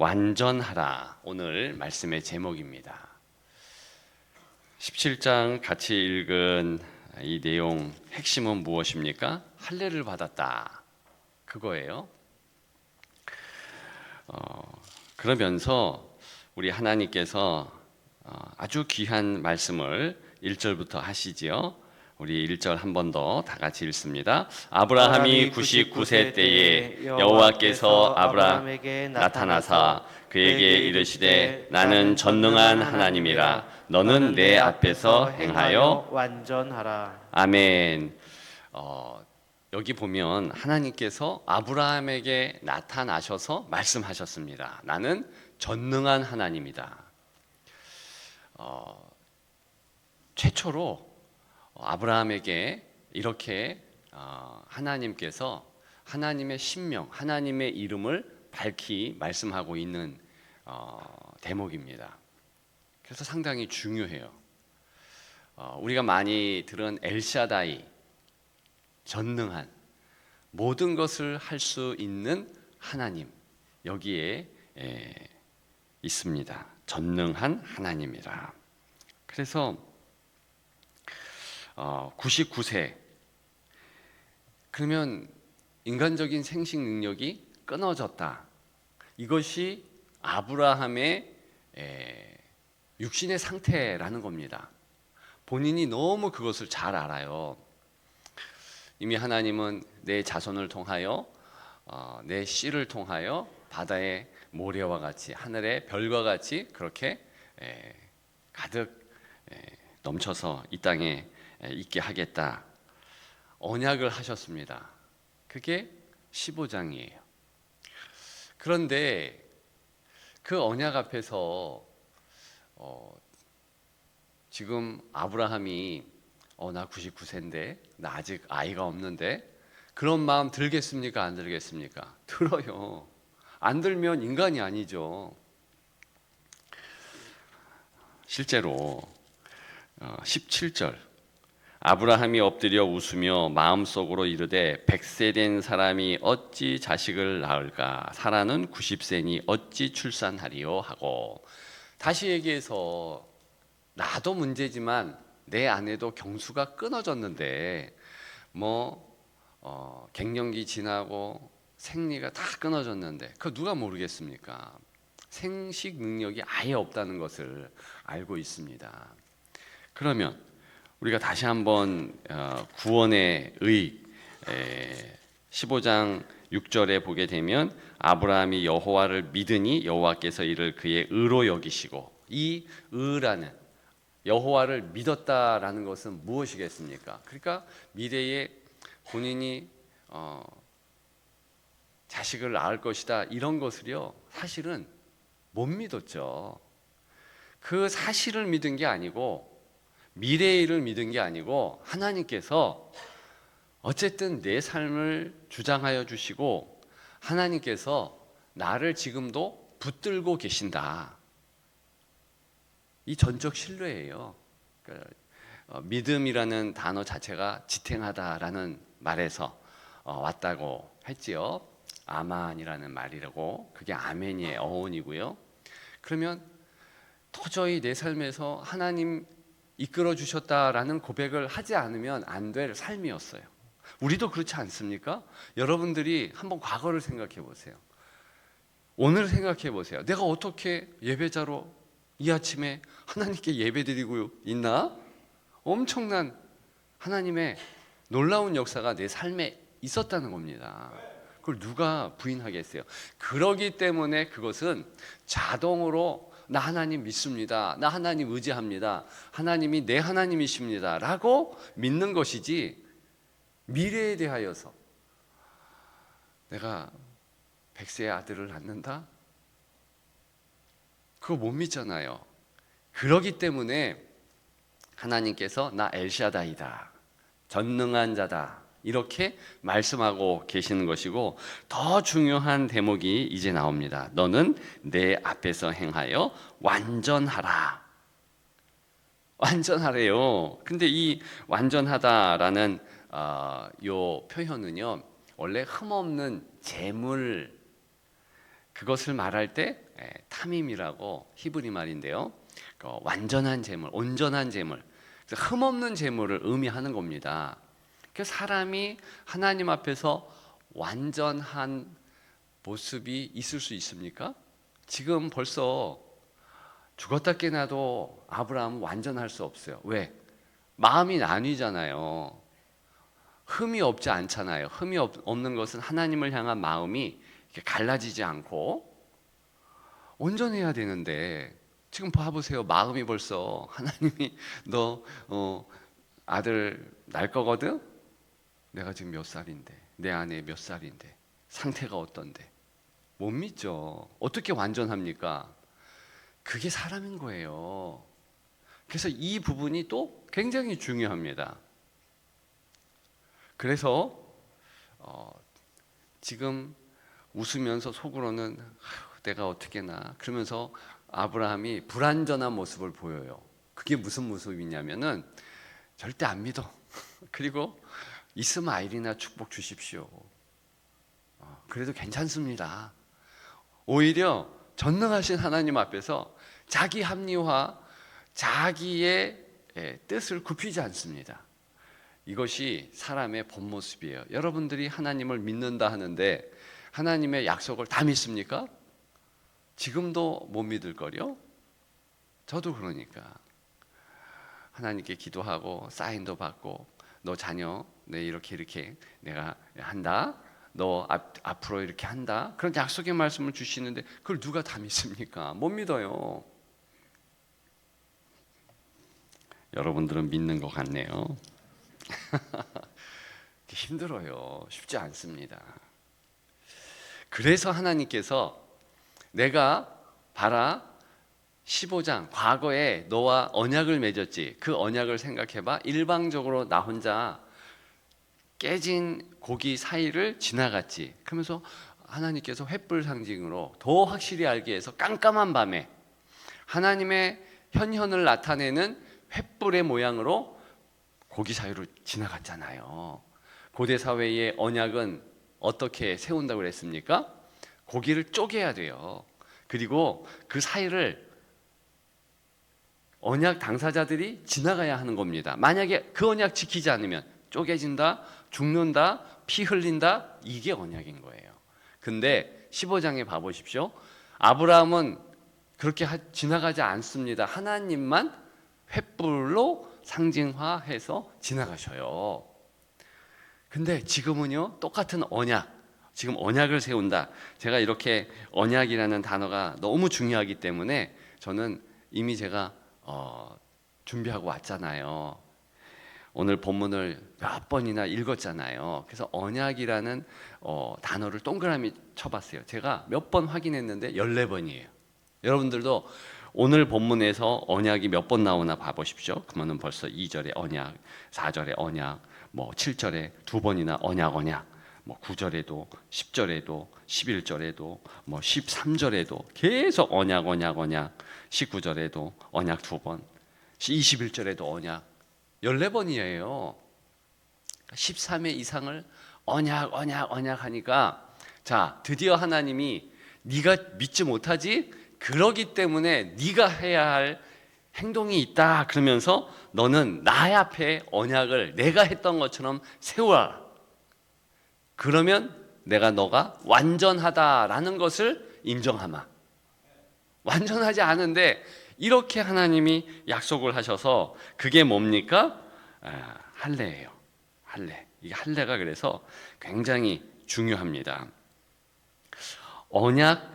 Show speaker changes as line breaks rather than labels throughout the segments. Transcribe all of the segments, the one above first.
완전하라 오늘 말씀의 제목입니다. 17장 같이 읽은 이 내용 핵심은 무엇입니까? 할례를 받았다. 그거예요. 어, 그러면서 우리 하나님께서 어, 아주 귀한 말씀을 1절부터 하시지요. 우리 1절 한 번 더 다 같이 읽습니다. 아브라함이 99세 때에 여호와께서 아브라함에게 나타나사 그에게 이르시되 나는 전능한 하나님이라 너는 내 앞에서 행하여
완전하라.
아멘. 어, 여기 보면 하나님께서 아브라함에게 나타나셔서 말씀하셨습니다. 나는 전능한 하나님이다. 어, 최초로 아브라함에게 이렇게 어, 하나님께서 하나님의 신명, 하나님의 이름을 밝히 말씀하고 있는 어, 대목입니다. 그래서 상당히 중요해요. 어, 우리가 많이 들은 엘샤다이, 전능한 모든 것을 할 수 있는 하나님 여기에 에, 있습니다. 전능한 하나님이라. 그래서 어, 99세 그러면 인간적인 생식 능력이 끊어졌다. 이것이 아브라함의 에, 육신의 상태라는 겁니다. 본인이 너무 그것을 잘 알아요. 이미 하나님은 내 자손을 통하여 어, 내 씨를 통하여 바다의 모래와 같이 하늘의 별과 같이 그렇게 에, 가득 에, 넘쳐서 이 땅에 에, 있게 하겠다. 언약을 하셨습니다. 그게 15장이에요. 그런데 그 언약 앞에서 어, 지금 아브라함이 어, 나 99세인데 나 아직 아이가 없는데 그런 마음 들겠습니까? 안 들겠습니까? 들어요. 안 들면 인간이 아니죠. 실제로 어, 17절 아브라함이 엎드려 웃으며 마음속으로 이르되 백세 된 사람이 어찌 자식을 낳을까 사라는 90세니 어찌 출산하리요 하고 다시 얘기해서 나도 문제지만 내 아내도 경수가 끊어졌는데 뭐 어, 갱년기 지나고 생리가 다 끊어졌는데 그 누가 모르겠습니까? 생식 능력이 아예 없다는 것을 알고 있습니다. 그러면 우리가 다시 한번 어, 구원의 의 에, 15장 6절에 보게 되면 아브라함이 여호와를 믿으니 여호와께서 이를 그의 의로 여기시고 이 의라는 여호와를 믿었다라는 것은 무엇이겠습니까? 그러니까 미래에 본인이 어, 자식을 낳을 것이다 이런 것을요 사실은 못 믿었죠. 그 사실을 믿은 게 아니고 미래의 일을 믿은 게 아니고 하나님께서 어쨌든 내 삶을 주장하여 주시고 하나님께서 나를 지금도 붙들고 계신다. 이 전적 신뢰예요. 그러니까 어, 믿음이라는 단어 자체가 지탱하다라는 말에서 어, 왔다고 했지요. 아만이라는 말이라고 그게 아멘이의 어원이고요. 그러면 도저히 내 삶에서 하나님 이끌어 주셨다라는 고백을 하지 않으면 안 될 삶이었어요. 우리도 그렇지 않습니까? 여러분들이 한번 과거를 생각해 보세요. 오늘 생각해 보세요. 내가 어떻게 예배자로 이 아침에 하나님께 예배드리고 있나? 엄청난 하나님의 놀라운 역사가 내 삶에 있었다는 겁니다. 그걸 누가 부인하겠어요? 그러기 때문에 그것은 자동으로 나 하나님 믿습니다. 나 하나님 의지합니다. 하나님이 내 하나님이십니다. 라고 믿는 것이지 미래에 대하여서 내가 백세의 아들을 낳는다? 그거 못 믿잖아요. 그러기 때문에 하나님께서 나 엘샤다이다. 전능한 자다. 이렇게 말씀하고 계시는 것이고 더 중요한 대목이 이제 나옵니다. 너는 내 앞에서 행하여 완전하라. 완전하래요. 근데 이 완전하다라는 어, 요 표현은요 원래 흠없는 재물 그것을 말할 때 에, 탐임이라고 히브리 말인데요. 그 완전한 재물, 온전한 재물, 흠없는 재물을 의미하는 겁니다. 그 사람이 하나님 앞에서 완전한 모습이 있을 수 있습니까? 지금 벌써 죽었다 깨나도 아브라함은 완전할 수 없어요. 왜? 마음이 나뉘잖아요. 흠이 없지 않잖아요. 흠이 없, 없는 것은 하나님을 향한 마음이 갈라지지 않고 온전해야 되는데 지금 봐보세요. 마음이 벌써 하나님이 너 어, 아들 날 거거든. 내가 지금 몇 살인데 내 아내 몇 살인데 상태가 어떤데 못 믿죠. 어떻게 완전합니까? 그게 사람인 거예요. 그래서 이 부분이 또 굉장히 중요합니다. 그래서 어, 지금 웃으면서 속으로는 내가 어떻게나 그러면서 아브라함이 불완전한 모습을 보여요. 그게 무슨 모습이냐면은 절대 안 믿어. 그리고 있으면 아이리나 축복 주십시오. 어, 그래도 괜찮습니다. 오히려 전능하신 하나님 앞에서 자기 합리화, 자기의 예, 뜻을 굽히지 않습니다. 이것이 사람의 본 모습이에요. 여러분들이 하나님을 믿는다 하는데 하나님의 약속을 다 믿습니까? 지금도 못 믿을 거요? 저도 그러니까 하나님께 기도하고 사인도 받고 너 자녀 내 이렇게 이렇게 내가 한다. 너 앞, 앞으로 이렇게 한다. 그런 약속의 말씀을 주시는데 그걸 누가 다 믿습니까? 못 믿어요. 여러분들은 믿는 것 같네요. 힘들어요. 쉽지 않습니다. 그래서 하나님께서 내가 봐라 15장 과거에 너와 언약을 맺었지. 그 언약을 생각해 봐. 일방적으로 나 혼자 깨진 고기 사이를 지나갔지. 그러면서 하나님께서 횃불 상징으로 더 확실히 알기 위해서 깜깜한 밤에 하나님의 현현을 나타내는 횃불의 모양으로 고기 사이로 지나갔잖아요. 고대 사회의 언약은 어떻게 세운다고 그랬습니까? 고기를 쪼개야 돼요. 그리고 그 사이를 언약 당사자들이 지나가야 하는 겁니다. 만약에 그 언약 지키지 않으면 쪼개진다, 죽는다, 피 흘린다, 이게 언약인 거예요. 근데 15장에 봐 보십시오. 아브라함은 그렇게 하, 지나가지 않습니다. 하나님만 횃불로 상징화해서 지나가셔요. 근데 지금은요, 똑같은 언약, 지금 언약을 세운다. 제가 이렇게 언약이라는 단어가 너무 중요하기 때문에 저는 이미 제가 어, 준비하고 왔잖아요. 오늘 본문을 몇 번이나 읽었잖아요. 그래서 언약이라는 어, 단어를 동그라미 쳐봤어요. 제가 몇 번 확인했는데 14번이에요. 여러분들도 오늘 본문에서 언약이 몇 번 나오나 봐보십시오. 그러면 벌써 2절에 언약, 4절에 언약, 뭐 7절에 두 번이나 언약, 언약, 뭐 9절에도, 10절에도, 11절에도, 뭐 13절에도 계속 언약, 언약, 언약, 19절에도 언약 두 번, 21절에도 언약 14번이에요. 13회 이상을 언약, 언약, 언약 하니까 자, 드디어 하나님이 네가 믿지 못하지? 그러기 때문에 네가 해야 할 행동이 있다. 그러면서 너는 나의 앞에 언약을 내가 했던 것처럼 세워라. 그러면 내가 너가 완전하다라는 것을 인정하마. 완전하지 않은데 이렇게 하나님이 약속을 하셔서 그게 뭡니까? 아, 할례예요. 할례. 이게 할례가 그래서 굉장히 중요합니다. 언약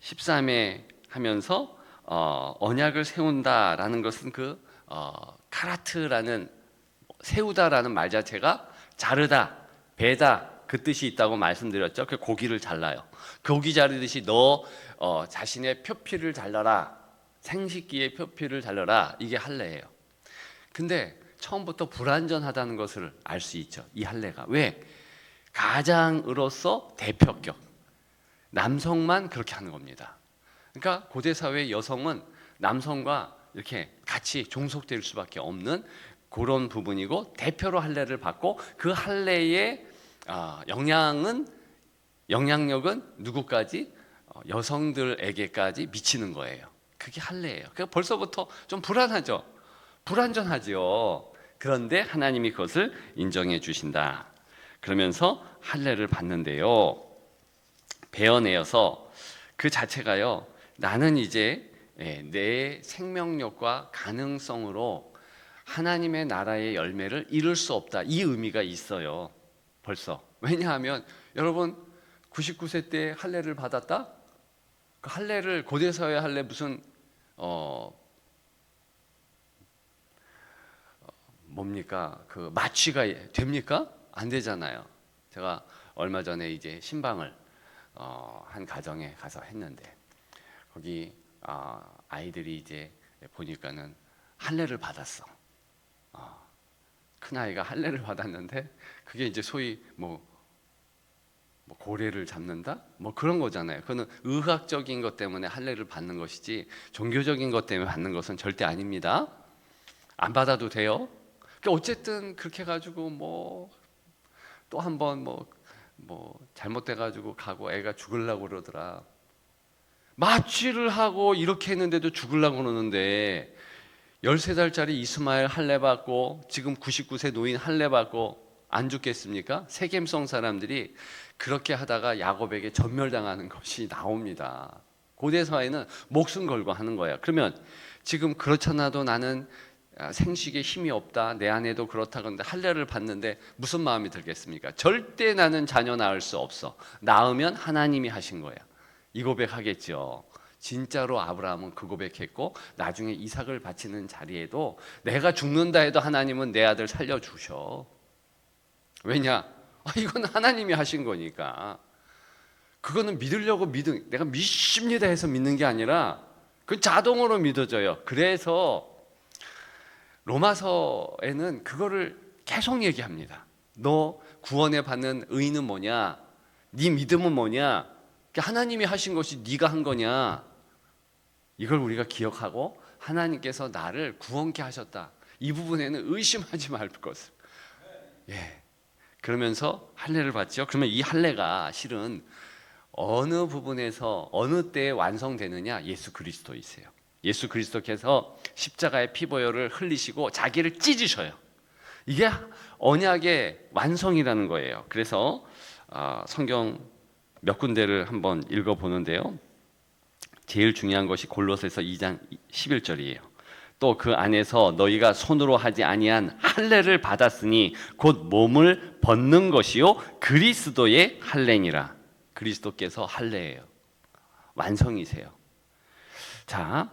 13회 하면서 어, 언약을 세운다라는 것은 그 어, 카라트라는 세우다라는 말 자체가 자르다, 베다 그 뜻이 있다고 말씀드렸죠. 그 고기를 잘라요. 고기 자르듯이 너 어, 자신의 표피를 잘라라. 생식기의 표피를 잘라라. 이게 할례예요. 근데 처음부터 불완전하다는 것을 알 수 있죠. 이 할례가 왜 가장으로서 대표격 남성만 그렇게 하는 겁니다. 그러니까 고대 사회 여성은 남성과 이렇게 같이 종속될 수밖에 없는 그런 부분이고 대표로 할례를 받고 그 할례의 아, 영향은 영향력은 누구까지 어, 여성들에게까지 미치는 거예요. 그게 할례예요. 그러니까 벌써부터 좀 불안하죠. 불안전하지요. 그런데 하나님이 그것을 인정해 주신다. 그러면서 할례를 받는데요. 베어내어서 그 자체가요. 나는 이제 예, 내 생명력과 가능성으로 하나님의 나라의 열매를 이룰 수 없다. 이 의미가 있어요. 벌써. 왜냐하면 여러분 99세 때 할례를 받았다? 그 할례를 고대사회 할례 무슨 어 어, 뭡니까? 그 마취가 됩니까? 안 되잖아요. 제가 얼마 전에 이제 신방을 어, 한 가정에 가서 했는데 거기 아, 아이들이 이제 보니까는 할례를 받았어. 어, 큰 아이가 할례를 받았는데 그게 이제 소위 뭐, 뭐 고래를 잡는다, 뭐 그런 거잖아요. 그거는 의학적인 것 때문에 할례를 받는 것이지 종교적인 것 때문에 받는 것은 절대 아닙니다. 안 받아도 돼요. 그러니까 어쨌든 그렇게 가지고 뭐 또 한 번 뭐 뭐 잘못돼 가지고 가고 애가 죽을라고 그러더라. 마취를 하고 이렇게 했는데도 죽을라고 그러는데 13살짜리 이스마엘 할례 받고 지금 99세 노인 할례 받고 안 죽겠습니까? 세겜성 사람들이 그렇게 하다가 야곱에게 전멸당하는 것이 나옵니다. 고대 사회는 목숨 걸고 하는 거야. 그러면 지금 그렇잖아도 나는 아, 생식에 힘이 없다. 내 아내도 그렇다 그런데 할례를 받는데 무슨 마음이 들겠습니까? 절대 나는 자녀 낳을 수 없어. 낳으면 하나님이 하신 거야. 이 고백하겠죠. 진짜로 아브라함은 그 고백했고 나중에 이삭을 바치는 자리에도 내가 죽는다 해도 하나님은 내 아들 살려 주셔. 왜냐? 아, 이건 하나님이 하신 거니까. 그거는 믿으려고 믿은 내가 믿습니다 해서 믿는 게 아니라 그 자동으로 믿어져요. 그래서 로마서에는 그거를 계속 얘기합니다. 너 구원에 받는 의는 뭐냐? 네 믿음은 뭐냐? 하나님이 하신 것이 네가 한 거냐? 이걸 우리가 기억하고 하나님께서 나를 구원케 하셨다. 이 부분에는 의심하지 말 것을. 예. 그러면서 할례를 받죠. 그러면 이 할례가 실은 어느 부분에서 어느 때에 완성되느냐? 예수 그리스도이세요. 예수 그리스도께서 십자가의 피보혈을 흘리시고 자기를 찢으셔요. 이게 언약의 완성이라는 거예요. 그래서 아, 성경 몇 군데를 한번 읽어 보는데요. 제일 중요한 것이 골로새서 2장 11절이에요. 또 그 안에서 너희가 손으로 하지 아니한 할례를 받았으니 곧 몸을 벗는 것이요 그리스도의 할례니라. 그리스도께서 할례예요. 완성이세요. 자,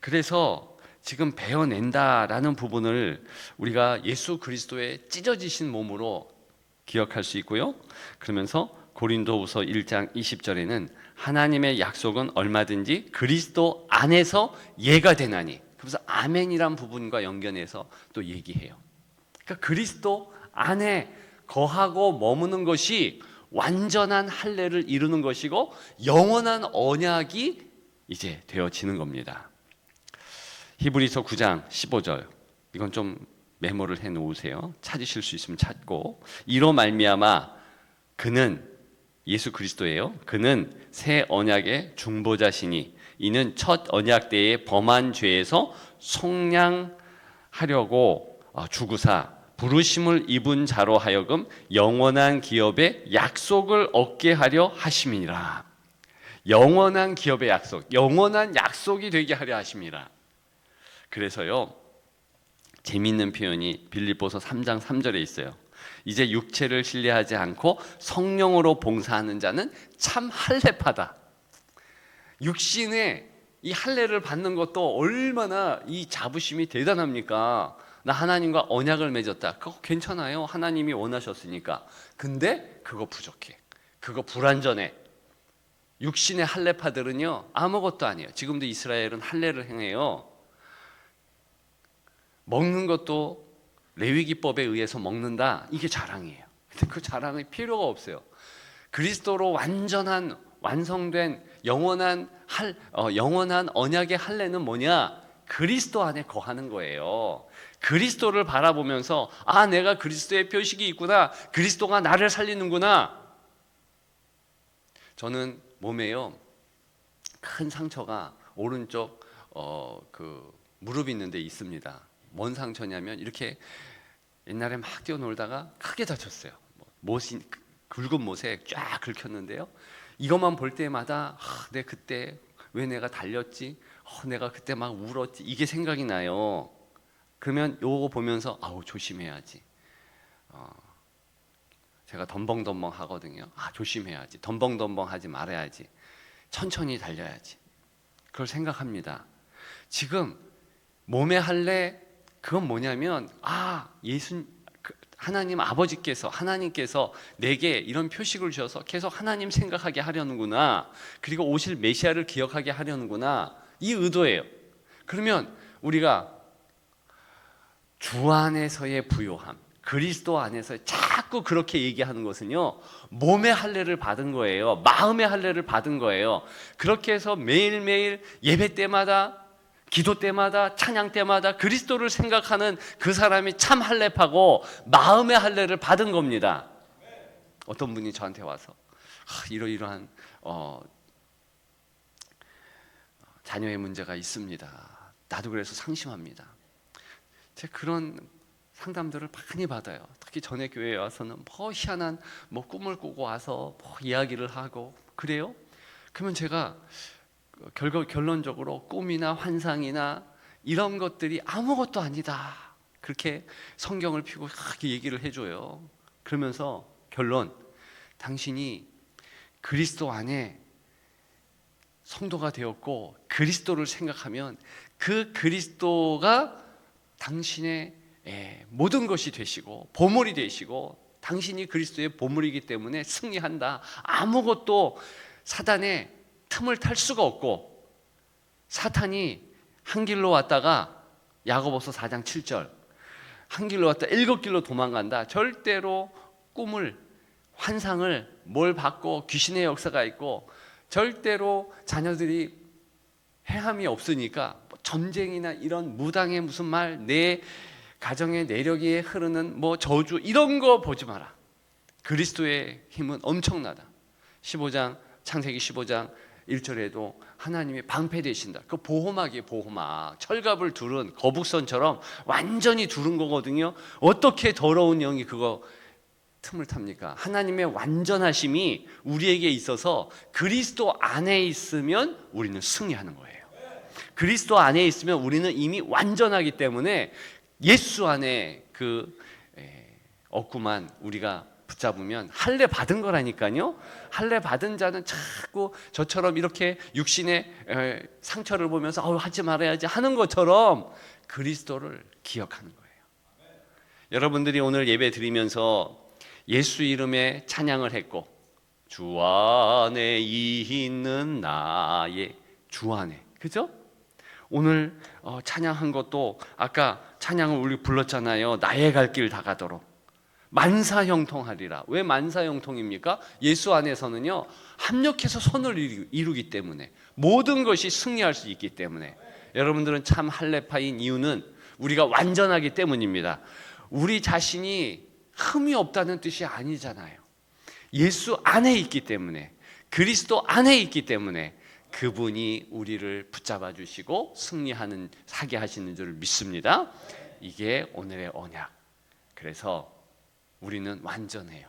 그래서 지금 베어낸다라는 부분을 우리가 예수 그리스도의 찢어지신 몸으로 기억할 수 있고요. 그러면서 고린도후서 1장 20절에는 하나님의 약속은 얼마든지 그리스도 안에서 예가 되나니. 그래서 아멘이란 부분과 연결해서 또 얘기해요. 그러니까 그리스도 안에 거하고 머무는 것이 완전한 할례를 이루는 것이고 영원한 언약이 이제 되어지는 겁니다. 히브리서 9장 15절. 이건 좀 메모를 해 놓으세요. 찾으실 수 있으면 찾고 이로 말미암아 그는 예수 그리스도예요. 그는 새 언약의 중보자시니 이는 첫 언약 때에 범한 죄에서 속량하려고 어, 주구사 부르심을 입은 자로 하여금 영원한 기업의 약속을 얻게 하려 하심이니라. 영원한 기업의 약속, 영원한 약속이 되게 하려 하심이라. 그래서요. 재미있는 표현이 빌립보서 3장 3절에 있어요. 이제 육체를 신뢰하지 않고 성령으로 봉사하는 자는 참 할례파다. 육신의 이 할례를 받는 것도 얼마나 이 자부심이 대단합니까? 나 하나님과 언약을 맺었다. 그거 괜찮아요. 하나님이 원하셨으니까. 근데 그거 부족해. 그거 불완전해. 육신의 할례파들은요 아무것도 아니에요. 지금도 이스라엘은 할례를 행해요. 먹는 것도 레위기법에 의해서 먹는다. 이게 자랑이에요. 근데 그 자랑이 필요가 없어요. 그리스도로 완전한 완성된 영원한 할 어, 영원한 언약의 할례는 뭐냐? 그리스도 안에 거하는 거예요. 그리스도를 바라보면서 아 내가 그리스도의 표식이 있구나. 그리스도가 나를 살리는구나. 저는 몸에요 큰 상처가 오른쪽 어, 그 무릎 있는 데 있습니다. 뭔 상처냐면 이렇게 옛날에 막 뛰어놀다가 크게 다쳤어요. 뭐 못이 굵은 못에 쫙 긁혔는데요. 이것만 볼 때마다 아, 내 그때 왜 내가 달렸지? 어, 내가 그때 막 울었지? 이게 생각이 나요. 그러면 요거 보면서 아우 조심해야지. 어, 제가 덤벙덤벙 하거든요. 아 조심해야지. 덤벙덤벙 하지 말아야지. 천천히 달려야지. 그걸 생각합니다. 지금 몸에 할래 그건 뭐냐면 아 예수 그 하나님 아버지께서 하나님께서 내게 이런 표식을 주셔서 계속 하나님 생각하게 하려는구나. 그리고 오실 메시아를 기억하게 하려는구나. 이 의도예요. 그러면 우리가 주 안에서의 부요함, 그리스도 안에서 자꾸 그렇게 얘기하는 것은요, 몸의 할례를 받은 거예요. 마음의 할례를 받은 거예요. 그렇게 해서 매일매일 예배 때마다, 기도 때마다, 찬양 때마다 그리스도를 생각하는 그 사람이 참 할례파고 마음의 할례를 받은 겁니다. 어떤 분이 저한테 와서 아, 이러이러한 어, 자녀의 문제가 있습니다. 나도 그래서 상심합니다. 제가 그런 상담들을 많이 받아요. 특히 전에 교회에 와서는 뭐 희한한 뭐 꿈을 꾸고 와서 뭐 이야기를 하고 그래요. 그러면 제가 결과 결론적으로 꿈이나 환상이나 이런 것들이 아무것도 아니다. 그렇게 성경을 피고 그렇게 얘기를 해줘요. 그러면서 결론, 당신이 그리스도 안에 성도가 되었고 그리스도를 생각하면 그 그리스도가 당신의 예, 모든 것이 되시고 보물이 되시고 당신이 그리스도의 보물이기 때문에 승리한다. 아무것도 사단의 틈을 탈 수가 없고 사탄이 한 길로 왔다가 야고보서 4장 7절 한 길로 왔다 일곱 길로 도망간다. 절대로 꿈을 환상을 뭘 받고 귀신의 역사가 있고 절대로 자녀들이 해함이 없으니까 뭐 전쟁이나 이런 무당의 무슨 말, 내 가정의 내력이 흐르는 뭐 저주 이런 거 보지 마라. 그리스도의 힘은 엄청나다. 15장 창세기 15장 1절에도 하나님이 방패 되신다. 그 보호막이에요, 보호막. 철갑을 두른 거북선처럼 완전히 두른 거거든요. 어떻게 더러운 영이 그거 틈을 탑니까? 하나님의 완전하심이 우리에게 있어서 그리스도 안에 있으면 우리는 승리하는 거예요. 그리스도 안에 있으면 우리는 이미 완전하기 때문에 예수 안에 그 에, 없구만 우리가 붙잡으면 할례 받은 거라니까요. 할례 받은 자는 자꾸 저처럼 이렇게 육신의 에, 상처를 보면서 어, 하지 말아야지 하는 것처럼 그리스도를 기억하는 거예요. 여러분들이 오늘 예배 드리면서 예수 이름에 찬양을 했고 주 안에 있는 나의 주 안에 그죠? 오늘 어, 찬양한 것도 아까 찬양을 우리 불렀잖아요. 나의 갈 길 다 가도록 만사형통하리라. 왜 만사형통입니까? 예수 안에서는요 합력해서 선을 이루- 이루기 때문에 모든 것이 승리할 수 있기 때문에 여러분들은 참 할례파인 이유는 우리가 완전하기 때문입니다. 우리 자신이 흠이 없다는 뜻이 아니잖아요. 예수 안에 있기 때문에 그리스도 안에 있기 때문에 그분이 우리를 붙잡아 주시고 승리하는 사게 하시는 줄 믿습니다. 이게 오늘의 언약. 그래서 우리는 완전해요.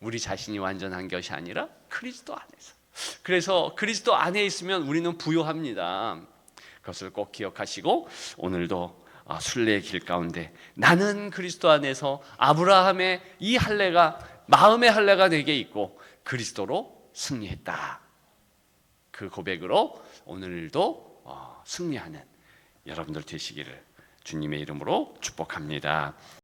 우리 자신이 완전한 것이 아니라 그리스도 안에서. 그래서 그리스도 안에 있으면 우리는 부요합니다. 그것을 꼭 기억하시고 오늘도 아, 순례의 길 가운데 나는 그리스도 안에서 아브라함의 이 할례가 마음의 할례가 내게 있고 그리스도로 승리했다. 그 고백으로 오늘도 어, 승리하는 여러분들 되시기를 주님의 이름으로 축복합니다.